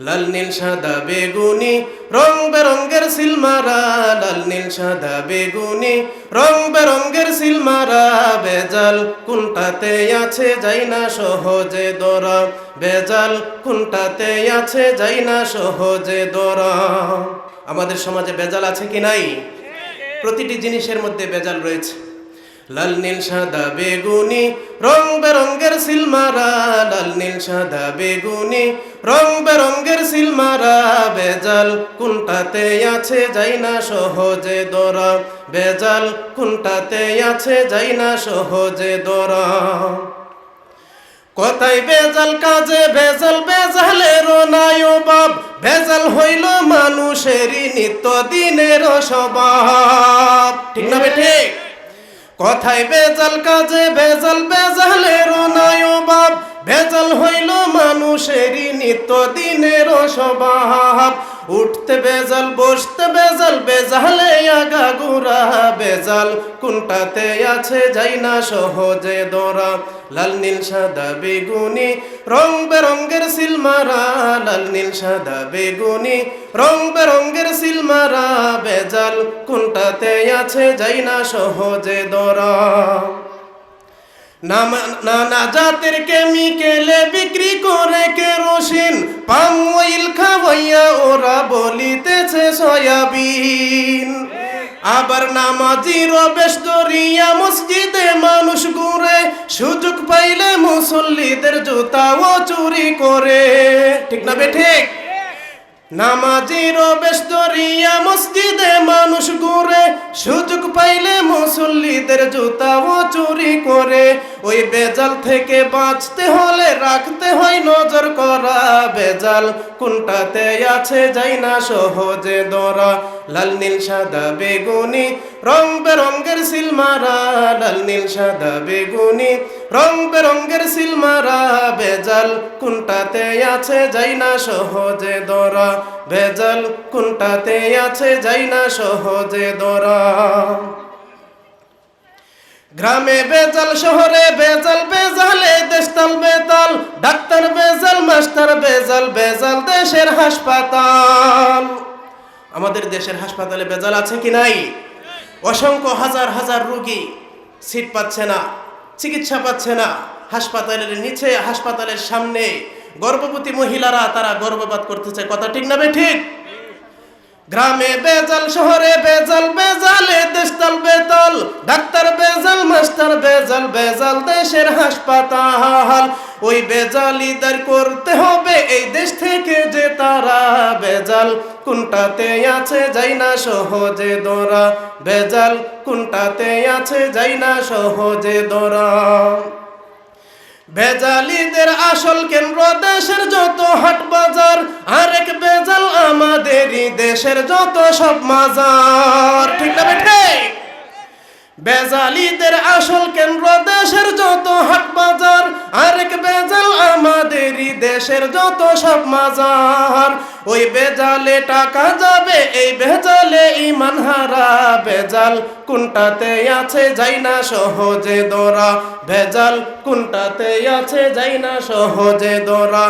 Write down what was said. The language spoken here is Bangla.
লাল নীল সাদা বেগুনি, রং বেরঙ্গের সিলমারা। লাল নীল সাদা বেগুনি, রং বেরঙ্গের সিলমারা। বেজাল কোনটাতে আছে যাই না সহজে দরা। বেজাল কোনটাতে আছে যাই না সহজে দরা। আমাদের সমাজে বেজাল আছে কি নাই? প্রতিটি জিনিসের মধ্যে বেজাল রয়েছে। লাল নীল সাদা বেগুনি, রং বেরঙ্গের সিলমারা, লাল নীল সাদা বেগুনি, রং বেরঙ্গের সিলমারা, বেজাল কোনটাতে আছে যাই না সহজে দরা, বেজাল কোনটাতে আছে যাই না সহজে দরা। কথাই বেজাল কাজে ভেজাল বেজালের নাই বাপ ভেজাল হইল মানুষেরই নিত্য দিনের স্বভাব। ঠিক না ঠিক? কথাই বেজাল কাজে বেজাল বেজালের নায় বাপ ভেজাল হইল মানুষেরই নিত্য দিনের স্বভাব। উঠতে বেজাল, বসতে বেজাল, বেজালে আগা গুড়া, বেজাল। কোনটাতে আছে যাই না সহজে দরা লাল, নীল, সাদা, বেগুনি, রং বেরঙ্গের সিলমারা লাল, নীল, সাদা, বেগুনি, রং বেরঙ্গের সিলমারা বেজাল, কোনটাতে আছে যাই না সহজে দরা নানা জাতের কেমিকেলে বিক্রি করে কেরোসিন। পাম অয়েল খাওয়াইয়া বলিতেছে সয়াবিন। আবার নামাজির বেশ দরিয়া মসজিদে মানুষ ঘুরে, সুযোগ পাইলে মুসল্লিদের জুতাও চুরি করে। ঠিক না বে ঠিক? নামাজির বেশ দরিয়া মসজিদে মানুষ ঘুরে, সুযোগ পাইলে মুসল্লিদের জুতাও চুরি করে। ওই বেজাল থেকে বাঁচতে হলে রাখতে হয় নজর করা বেজাল। কোনটাতে আছে যাই না সহজে দরা লাল নীল সাদা বেগুনি, রং বেরঙ্গের সিলমারা। লাল নীল সাদা বেগুনি, রং বেরঙ্গের সিলমারা। বেজাল কোনটাতে আছে যাই না সহজে দরা বেজাল কোনটাতে আছে যাই না সহজে দরা গ্রামে বেজাল শহরে বেজাল বেজালে দেশতাল, বেতাল। ডাক্তার বেজাল মাস্টার বেজাল বেজাল দেশের হাসপাতাল। আমাদের দেশের হাসপাতালে বেজাল আছে কি নাই? অসংখ্য হাজার হাজার রুগী সিট পাচ্ছে না, চিকিৎসা পাচ্ছে না। হাসপাতালের নিচে, হাসপাতালের সামনে গর্ভবতী মহিলারা তারা গর্ভপাত করতেছে। কথা ঠিক না বে ঠিক? গ্রামে বেজাল, শহরে বেজাল, বেজালে দেশতাল বেতাল। ডাক্তার বেজাল, মাস্টার বেজাল বেজাল দেশের হাসপাতাল। ওই বেজালিদার করতে হবে এই দেশ থেকে যে তারা বেজাল। কোনটাতে আছে যাই না সহজে দরা বেজাল, কোনটাতে আছে যাই না সহজে দরা বেজালিদের আসল কেন্দ্র দেশের যত হাট বাজার, আরেক বেজাল আমাদেরই দেশের যত সব মাজার, ঠিক না বেঠে? বেজালিদের আসল কেন্দ্র দেশের যত হাট বাজার, আরেক বেজাল আমাদেরই দেশের যত সব মাজার। ওই বেজালে টাকা যাবে, এই বেজালে ইমান হারা বেজাল। কোনটাতে আছে যাই না সহজে দরা ভেজাল কোনটাতে আছে যাই না সহজে দরা